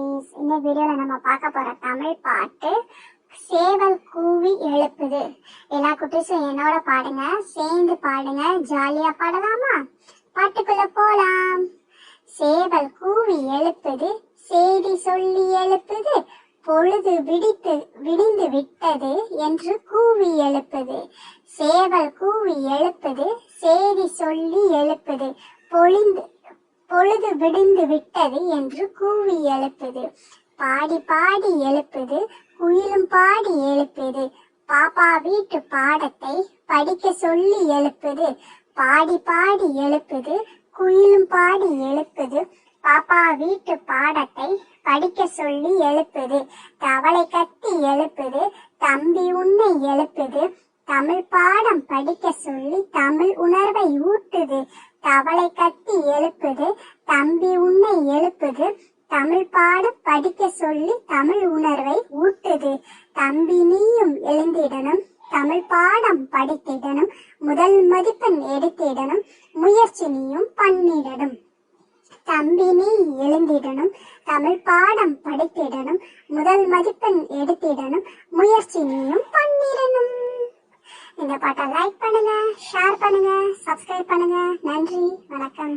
குட்டீஸ் இந்த வீடியோல நம்ம பார்க்க போற தமிழ் பாட்டு சேவல் கூவி எழுப்புது. எல்லா குட்டீஸும் என்னோட பாடுங்க சேர்ந்து பாடுங்க ஜாலியா பாடலாமா? பாட்டுக்குள்ள போலாம். சேவல் கூவி எழுப்புது செய்தி சொல்லி எழுப்புது பொழுது விடித்து விடிந்து விட்டது என்று கூவி எழுப்புது. சேவல் கூவி எழுப்புது செய்தி சொல்லி எழுப்புது பொழிந்து பொழுது விடிந்து விட்டது என்று கூவி எழுப்புது. பாடி பாடி எழுப்புது குயிலும் பாடி எழுப்புது. பாப்பா வீட்டு பாடத்தை படிக்க சொல்லி எழுப்புது. பாடி பாடி எழுப்புது குயிலும் பாடி எழுப்புது. பாப்பா வீட்டு பாடத்தை படிக்க சொல்லி எழுப்புது. தவளை கத்தி எழுப்புது தம்பி உன்னை எழுப்புது. தமிழ் பாடம் படிக்க சொல்லி தமிழ் உணர்வை ஊட்டுது. தவளை கட்டி எழுப்புது தம்பி உன்னை எழுப்புது தமிழ் பாடம் படிக்க சொல்லி தமிழ் உணர்வை ஊட்டுது. தம்பி நீயும் எழுந்திடணும் தமிழ் பாடம் படித்திடணும் முதல் மதிப்பெண் எடுத்திடணும் முயற்சி நீயும் பண்ணிடணும். தம்பி நீ எழுந்திடணும் தமிழ் பாடம் படித்திடணும் முதல் மதிப்பெண் எடுத்திடணும் முயற்சி நீயும் பண்ணிடணும். இந்த பாட்டை லைக் பண்ணுங்க ஷேர் பண்ணுங்க சப்ஸ்கிரைப் பண்ணுங்க. நன்றி வணக்கம்.